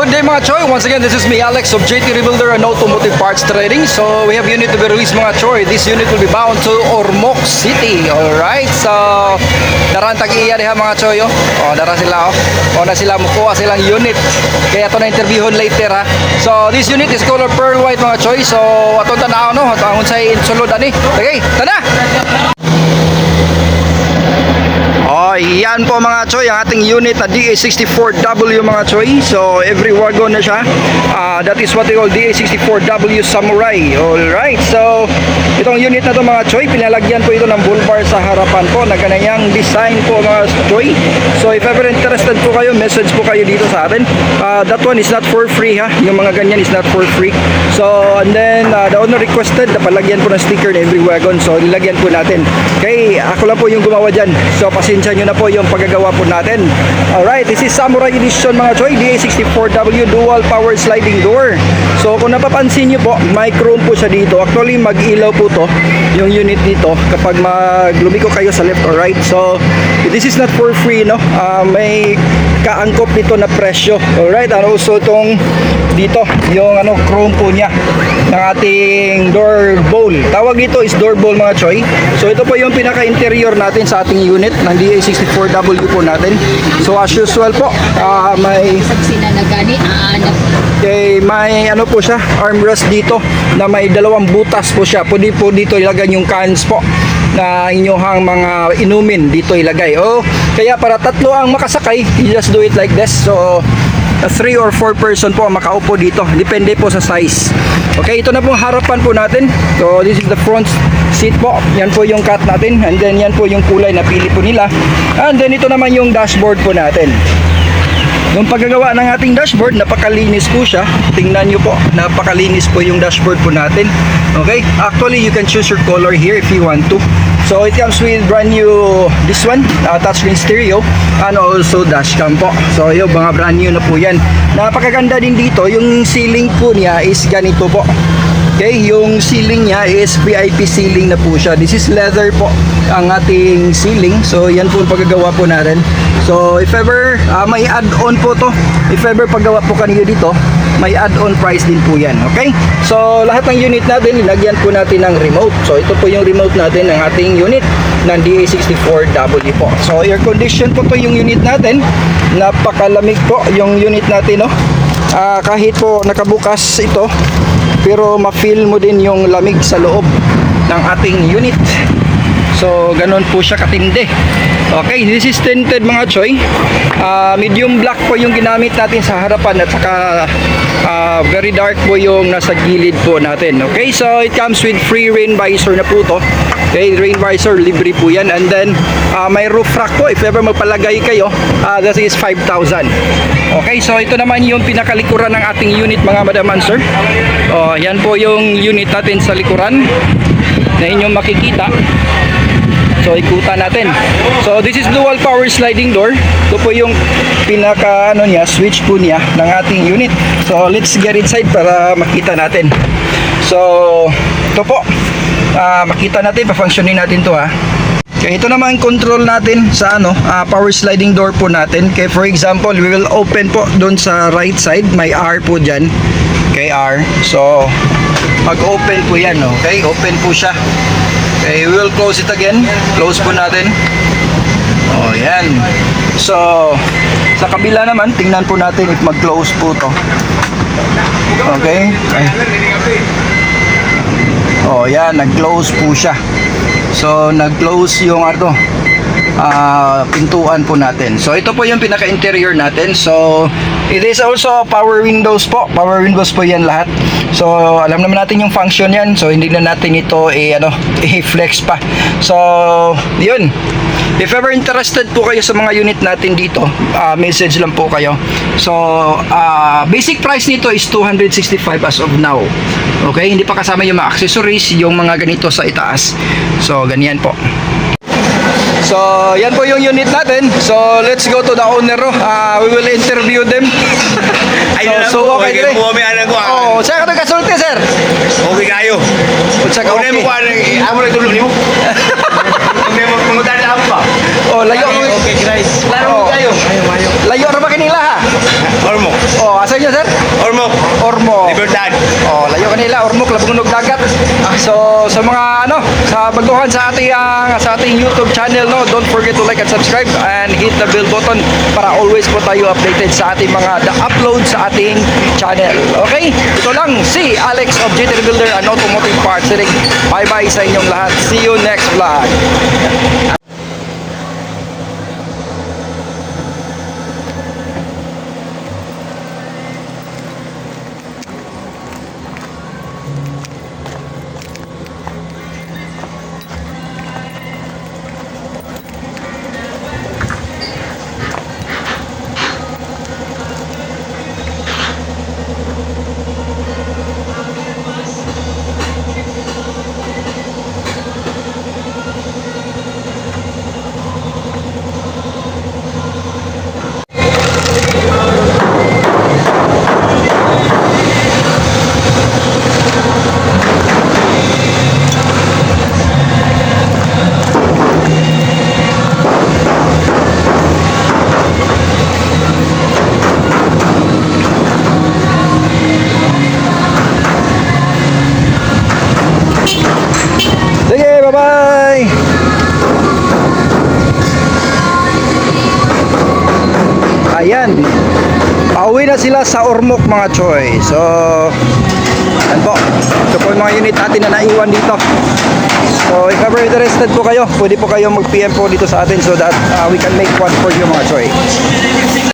good day mga Choy. Once again, this is me Alex of JT Rebuilder and Automotive Parts Trading. So we have unit to be released mga Choy. This unit will be bound to Ormoc City. Alright, so daran tag-iya diha mga Choy. Oh, oh dara sila oh. O na sila mukuha silang unit. Kaya ito na interviewon later ha. So this unit is color pearl white mga Choy. So atong tanaw no, atong unsay sulod ani. Okay, tana. Oh, yan po mga choy, ang ating unit na DA64W mga choy. So, every wagon na siya. Ah, that is what we call DA64W Samurai. Alright, so itong unit na to mga choy, pinalagyan po ito ng bull bar sa harapan po na ganayang design po mga choy. So, if ever interested po kayo, message po kayo dito sa atin. Ah, that one is not for free ha. Yung mga ganyan is not for free. So, and then ah, the owner requested na palagyan po ng sticker na every wagon. So, nilagyan po natin. Okay, ako lang po yung gumawa dyan. So, pasensya nyo na po yung paggagawa po natin. Alright, this is Samurai Edition mga choy. DA64W Dual Power Sliding Door. So, kung napapansin nyo po, may chrome po siya dito. Actually, mag-ilaw po to yung unit dito kapag maglumiko kayo sa left or right. So, this is not for free, no? Ah, may kaangkop nito na presyo. Alright, and also itong dito, yung ano, chrome po niya ng ating door bowl. Tawag dito is door bowl mga choy. So ito po yung pinaka-interior natin sa ating unit ng DA64W po natin. So as usual po, ah, may Sina na gani, ah, na, Okay, may ano po siya, armrest dito na may dalawang butas po siya. Pwede po dito ilagay yung cans po na inyong mga inumin dito ilagay. Oh, kaya para tatlo ang makasakay, you just do it like this. So, a three or four person po ang makaupo dito. Depende po sa size. Okay, ito na po harapan po natin. So, this is the front seat po. Yan po yung cut natin. And then, yan po yung kulay na pili po nila. And then, ito naman yung dashboard po natin. Yung paggagawa ng ating dashboard, napakalinis po siya. Tingnan nyo po, napakalinis po yung dashboard po natin. Okay? Actually, you can choose your color here if you want to. So, it comes with brand new, this one, uh, touchscreen stereo, and also dashcam po. So, yung mga brand new na po yan. Napakaganda din dito, yung ceiling po niya is ganito po. Okay, yung ceiling niya is VIP ceiling na po siya. This is leather po ang ating ceiling. So, yan po ang paggagawa po natin. So, if ever ah, may add-on po to, if ever paggawa po kanina dito, may add-on price din po yan. Okay? So, lahat ng unit natin, linagyan po natin ng remote. So, ito po yung remote natin ng ating unit ng DA64W po. So, air condition po to yung unit natin. Napakalamig po yung unit natin, no? Ah, kahit po nakabukas ito, pero ma-feel mo din yung lamig sa loob ng ating unit. So, ganun po siya katindi. Okay, this is tinted mga choy. Ah, medium black po yung ginamit natin sa harapan at saka ah, very dark po yung nasa gilid po natin. Okay, so it comes with free rain visor na po to. Okay, rain visor, libre po yan. And then, ah, may roof rack po. If ever magpalagay kayo, ah, that is 5,000. Okay, so ito naman yung pinakalikuran ng ating unit mga madam and sir. Oh, yan po yung unit natin sa likuran na inyong makikita. So ikutan natin. So this is dual power sliding door. Ito po yung pinaka ano niya, switch po niya ng ating unit. So let's get inside para makita natin. So ito po. Ah, makita natin, pa-functionin natin to ha. Okay, ito naman control natin sa ano, ah, power sliding door po natin. Okay, for example, we will open po doon sa right side, may R po diyan. Okay, R. So, pag-open po 'yan? Okay, open po siya. Okay, we will close it again. Close po natin. Oh, yan. So, sa kabila naman, tingnan po natin if mag-close po to. Okay. Ay. Oh, yan, nag-close po siya. So, nag-close yung ano, ah, pintuan po natin. So, ito po yung pinaka-interior natin. So, it is also power windows po. Power windows po yan lahat. So, alam naman natin yung function yan. So, hindi na natin ito eh, ano, i-flex pa. So, yun. If ever interested po kayo sa mga unit natin dito, ah, message lang po kayo. So, ah, basic price nito is 265 as of now. Okay, hindi pa kasama yung mga accessories, yung mga ganito sa itaas. So, ganyan po. So, yan po yung unit natin. So, let's go to the owner. Ah, we will interview them. So, so, okay, dire. mo kami anak ko. Oh, saan ka to kasulti, sir? Okay kayo. Ka Kung okay? mo ko ano, amo na tulog nimo. Kung may mangutana ako ba? Oh, layo. Okay, guys. Klaro Oh. mo kayo. Ayo, ayo. Layo ra ba kanila ha? Ormo. Oh, asan nyo, sir? Ormo. Ormo. Libertad. Oh, layo kanila, Ormoc, Labunog Dagat. Ah, so, sa mga ano, sa baguhan sa ating ah, sa ating YouTube channel, no, don't forget to like and subscribe and hit the bell button para always po tayo updated sa ating mga the upload sa ating channel. Okay? Ito lang si Alex of GT Builder and Automotive Parts. Bye-bye sa inyong lahat. See you next vlog. Ayan. Pauwi na sila sa Ormoc mga choy. So, yan po. Ito po mga unit natin na naiwan dito. So, if ever interested po kayo, pwede po kayo mag-PM po dito sa atin so that uh, we can make one for you mga choy.